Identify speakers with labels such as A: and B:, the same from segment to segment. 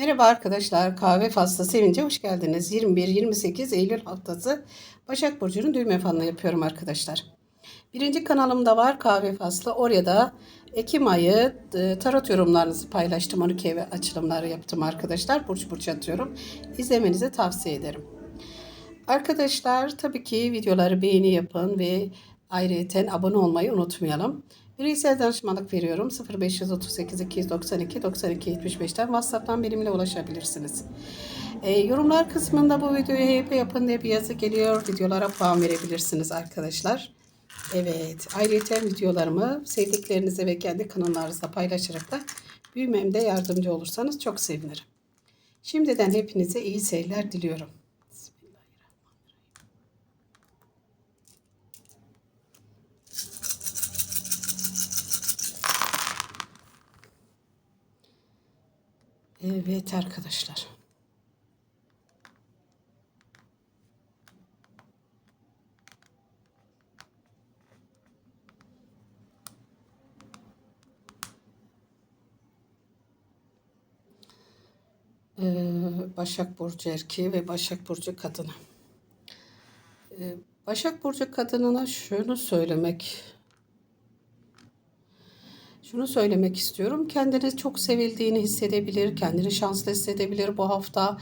A: Merhaba arkadaşlar. Kahve faslı sevince hoş geldiniz. 21-28 Eylül haftası Başak Burcu'nun düğme falını yapıyorum arkadaşlar. Birinci kanalımda var kahve faslı. Oraya da Ekim ayı e, tarot yorumlarınızı paylaştım. 12 ev açılımları yaptım arkadaşlar. Burç burç atıyorum. İzlemenizi tavsiye ederim. Arkadaşlar tabii ki videoları beğeni yapın ve ayrıyeten abone olmayı unutmayalım. Bireysel danışmanlık veriyorum. 0538 292 92 75'ten WhatsApp'tan benimle ulaşabilirsiniz. Ee, yorumlar kısmında bu videoyu hep yapın diye bir yazı geliyor. Videolara puan verebilirsiniz arkadaşlar. Evet, ayrıca videolarımı sevdiklerinize ve kendi kanallarınızda paylaşarak da büyümemde yardımcı olursanız çok sevinirim. Şimdiden hepinize iyi seyirler diliyorum. Evet arkadaşlar. Ee, Başak Burcu erkeği ve Başak Burcu kadını. Ee, Başak Burcu kadınına şunu söylemek şunu söylemek istiyorum. Kendini çok sevildiğini hissedebilir, kendini şanslı hissedebilir bu hafta.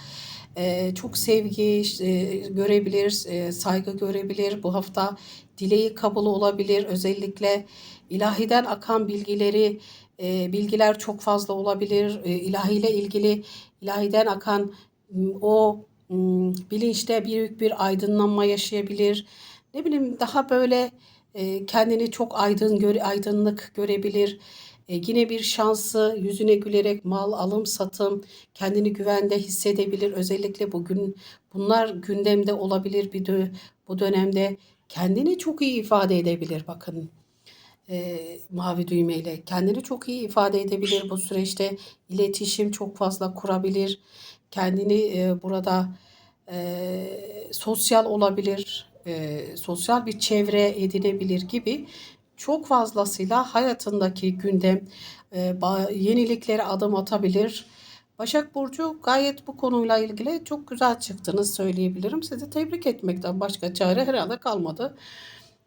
A: Ee, çok sevgi e, görebilir, e, saygı görebilir. Bu hafta dileği kabul olabilir. Özellikle ilahiden akan bilgileri, e, bilgiler çok fazla olabilir. E, ilahiyle ilgili ilahiden akan o bilinçte büyük bir aydınlanma yaşayabilir. Ne bileyim daha böyle e, kendini çok aydın göre, aydınlık görebilir. E, yine bir şansı yüzüne gülerek mal alım satım kendini güvende hissedebilir. Özellikle bugün bunlar gündemde olabilir bir dö bu dönemde kendini çok iyi ifade edebilir bakın. E, mavi düğmeyle kendini çok iyi ifade edebilir bu süreçte iletişim çok fazla kurabilir kendini e, burada e, sosyal olabilir e, sosyal bir çevre edinebilir gibi çok fazlasıyla hayatındaki gündem e, yeniliklere adım atabilir. Başak Burcu gayet bu konuyla ilgili çok güzel çıktınız söyleyebilirim. Sizi tebrik etmekten başka çare herhalde kalmadı.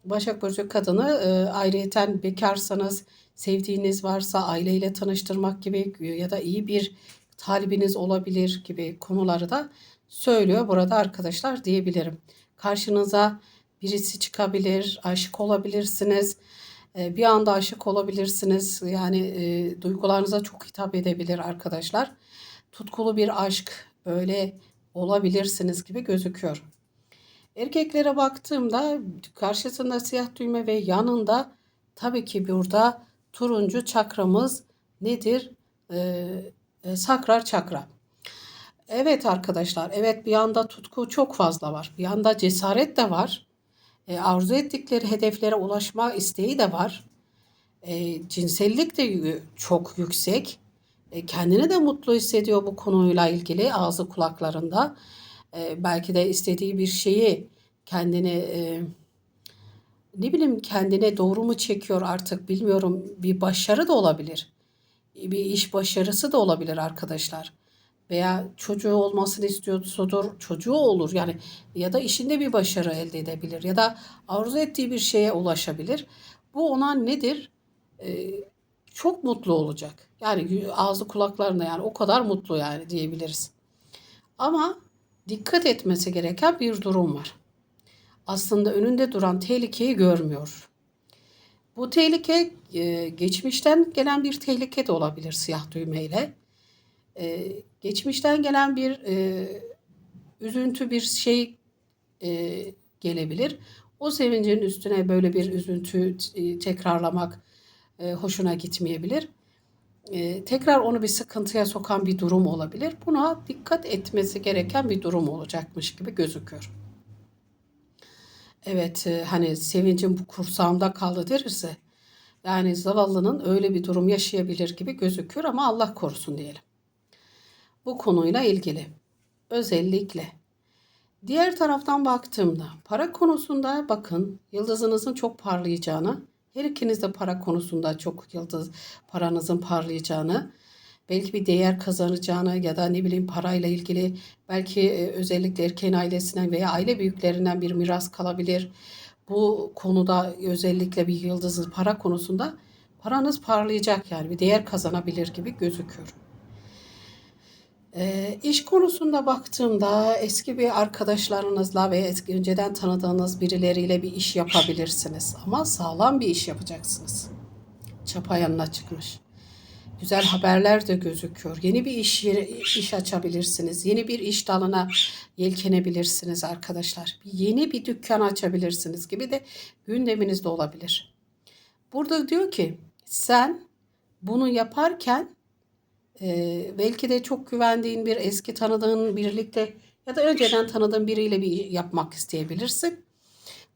A: Başak Burcu kadını e, ayrıyeten bekarsanız, sevdiğiniz varsa aileyle tanıştırmak gibi ya da iyi bir talibiniz olabilir gibi konuları da söylüyor burada arkadaşlar diyebilirim. Karşınıza birisi çıkabilir, aşık olabilirsiniz. E, bir anda aşık olabilirsiniz. Yani e, duygularınıza çok hitap edebilir arkadaşlar. Tutkulu bir aşk böyle olabilirsiniz gibi gözüküyor. Erkeklere baktığımda karşısında siyah düğme ve yanında tabii ki burada turuncu çakramız nedir? Ee, e, sakrar çakra. Evet arkadaşlar, evet bir yanda tutku çok fazla var. Bir yanda cesaret de var. E, arzu ettikleri hedeflere ulaşma isteği de var. E, cinsellik de çok yüksek. E, kendini de mutlu hissediyor bu konuyla ilgili ağzı kulaklarında. E, belki de istediği bir şeyi kendini e, ne bileyim kendine doğru mu çekiyor artık bilmiyorum. Bir başarı da olabilir. Bir iş başarısı da olabilir arkadaşlar. Veya çocuğu olmasını istiyorsudur, çocuğu olur. Yani ya da işinde bir başarı elde edebilir ya da arzu ettiği bir şeye ulaşabilir. Bu ona nedir? Ee, çok mutlu olacak. Yani ağzı kulaklarında yani o kadar mutlu yani diyebiliriz. Ama dikkat etmesi gereken bir durum var. Aslında önünde duran tehlikeyi görmüyor. Bu tehlike e, geçmişten gelen bir tehlike de olabilir siyah düğmeyle. Geçmişten gelen bir e, üzüntü bir şey e, gelebilir. O sevincin üstüne böyle bir üzüntü e, tekrarlamak e, hoşuna gitmeyebilir. E, tekrar onu bir sıkıntıya sokan bir durum olabilir. Buna dikkat etmesi gereken bir durum olacakmış gibi gözüküyor. Evet, e, hani sevincim bu kursağımda kaldı derse, yani zavallının öyle bir durum yaşayabilir gibi gözüküyor ama Allah korusun diyelim. Bu konuyla ilgili özellikle diğer taraftan baktığımda para konusunda bakın yıldızınızın çok parlayacağını, her ikiniz de para konusunda çok yıldız paranızın parlayacağını, belki bir değer kazanacağını ya da ne bileyim parayla ilgili belki e, özellikle erkeğin ailesinden veya aile büyüklerinden bir miras kalabilir. Bu konuda özellikle bir yıldızlı para konusunda paranız parlayacak yani bir değer kazanabilir gibi gözüküyor. E, iş konusunda baktığımda eski bir arkadaşlarınızla ve eski önceden tanıdığınız birileriyle bir iş yapabilirsiniz. Ama sağlam bir iş yapacaksınız. Çapa yanına çıkmış. Güzel haberler de gözüküyor. Yeni bir iş yeri, iş açabilirsiniz. Yeni bir iş dalına yelkenebilirsiniz arkadaşlar. Yeni bir dükkan açabilirsiniz gibi de gündeminizde olabilir. Burada diyor ki sen bunu yaparken ee, belki de çok güvendiğin bir eski tanıdığın birlikte ya da önceden tanıdığın biriyle bir yapmak isteyebilirsin.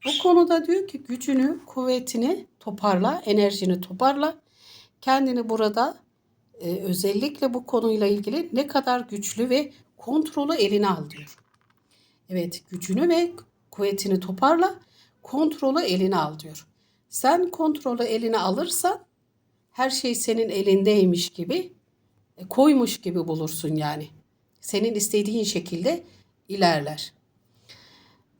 A: Bu konuda diyor ki gücünü, kuvvetini toparla, enerjini toparla. Kendini burada e, özellikle bu konuyla ilgili ne kadar güçlü ve kontrolü eline al diyor. Evet gücünü ve kuvvetini toparla, kontrolü eline al diyor. Sen kontrolü eline alırsan her şey senin elindeymiş gibi koymuş gibi bulursun yani. Senin istediğin şekilde ilerler.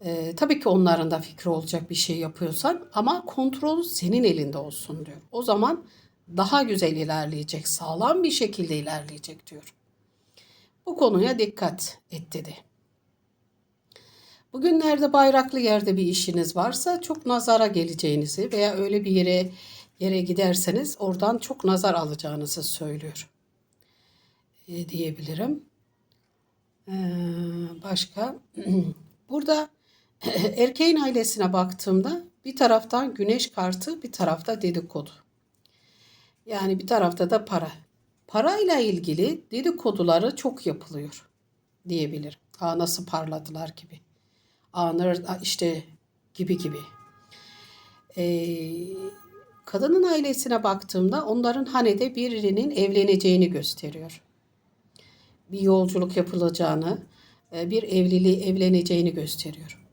A: Ee, tabii ki onların da fikri olacak bir şey yapıyorsan ama kontrol senin elinde olsun diyor. O zaman daha güzel ilerleyecek, sağlam bir şekilde ilerleyecek diyor. Bu konuya dikkat et dedi. Bugünlerde bayraklı yerde bir işiniz varsa çok nazara geleceğinizi veya öyle bir yere yere giderseniz oradan çok nazar alacağınızı söylüyor. E, diyebilirim. Ee, başka burada erkeğin ailesine baktığımda bir taraftan güneş kartı bir tarafta dedikodu. Yani bir tarafta da para. Parayla ilgili dedikoduları çok yapılıyor diyebilirim. Aa nasıl parladılar gibi. Aa işte gibi gibi. Ee, kadının ailesine baktığımda onların hanede birinin evleneceğini gösteriyor bir yolculuk yapılacağını, e, bir evliliği evleneceğini gösteriyor.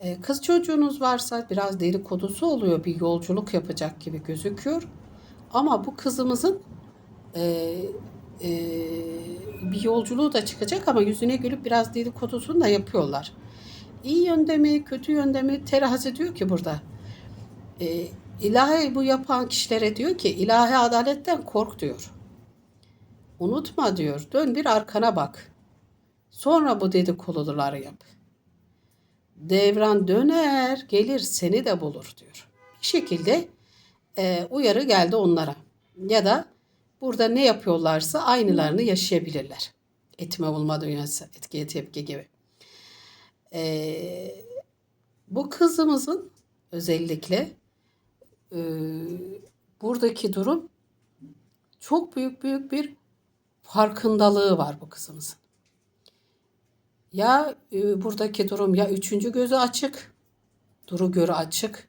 A: E, kız çocuğunuz varsa biraz dedikodusu oluyor, bir yolculuk yapacak gibi gözüküyor. Ama bu kızımızın e, e, bir yolculuğu da çıkacak ama yüzüne gülüp biraz dedikodusunu da yapıyorlar. İyi yönde mi, kötü yönde mi terazi diyor ki burada. E, ilahi bu yapan kişilere diyor ki ilahi adaletten kork diyor. Unutma diyor. Dön bir arkana bak. Sonra bu dedikoduları yap. Devran döner, gelir seni de bulur diyor. Bir şekilde e, uyarı geldi onlara. Ya da burada ne yapıyorlarsa aynılarını yaşayabilirler. Etme olma dünyası, etkiye tepki gibi. E, bu kızımızın özellikle e, buradaki durum çok büyük büyük bir farkındalığı var bu kızımızın. Ya e, buradaki durum ya üçüncü gözü açık, duru görü açık,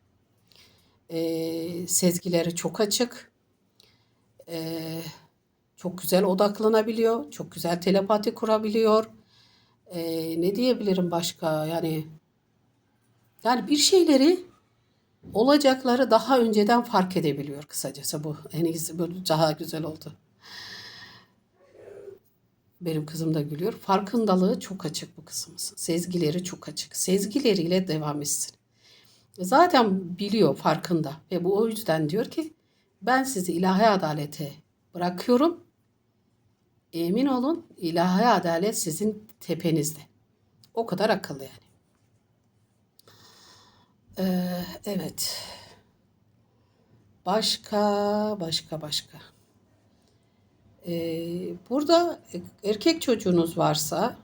A: e, sezgileri çok açık, e, çok güzel odaklanabiliyor, çok güzel telepati kurabiliyor. E, ne diyebilirim başka yani yani bir şeyleri olacakları daha önceden fark edebiliyor kısacası bu en iyisi bu daha güzel oldu. Benim kızım da gülüyor. Farkındalığı çok açık bu kızımızın. Sezgileri çok açık. Sezgileriyle devam etsin. Zaten biliyor farkında ve bu o yüzden diyor ki ben sizi ilahi adalete bırakıyorum. Emin olun ilahi adalet sizin tepenizde. O kadar akıllı yani. Ee, evet. Başka, başka, başka. Ee, burada erkek çocuğunuz varsa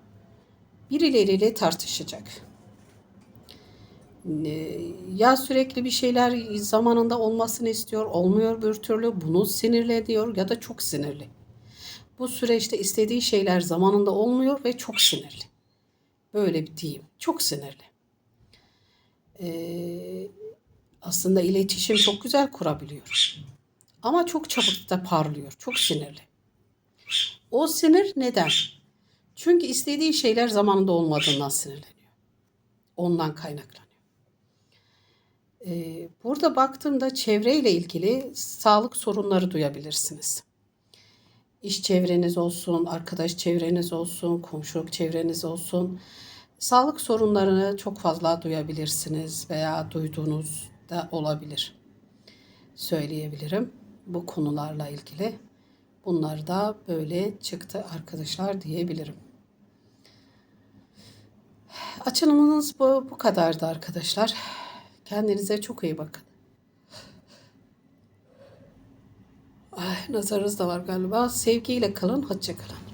A: birileriyle tartışacak. Ee, ya sürekli bir şeyler zamanında olmasını istiyor, olmuyor bir türlü, bunu sinirleniyor ya da çok sinirli. Bu süreçte istediği şeyler zamanında olmuyor ve çok sinirli. Böyle bir diyeyim, çok sinirli. Ee, aslında iletişim çok güzel kurabiliyor. Ama çok çabuk da parlıyor, çok sinirli. O sinir neden? Çünkü istediği şeyler zamanında olmadığından sinirleniyor. Ondan kaynaklanıyor. Ee, burada baktığımda çevreyle ilgili sağlık sorunları duyabilirsiniz. iş çevreniz olsun, arkadaş çevreniz olsun, komşuluk çevreniz olsun. Sağlık sorunlarını çok fazla duyabilirsiniz veya duyduğunuz da olabilir. Söyleyebilirim bu konularla ilgili. Bunlar da böyle çıktı arkadaşlar diyebilirim. Açılımınız bu, bu kadardı arkadaşlar. Kendinize çok iyi bakın. Ay, nazarınız da var galiba. Sevgiyle kalın, hoşça kalın.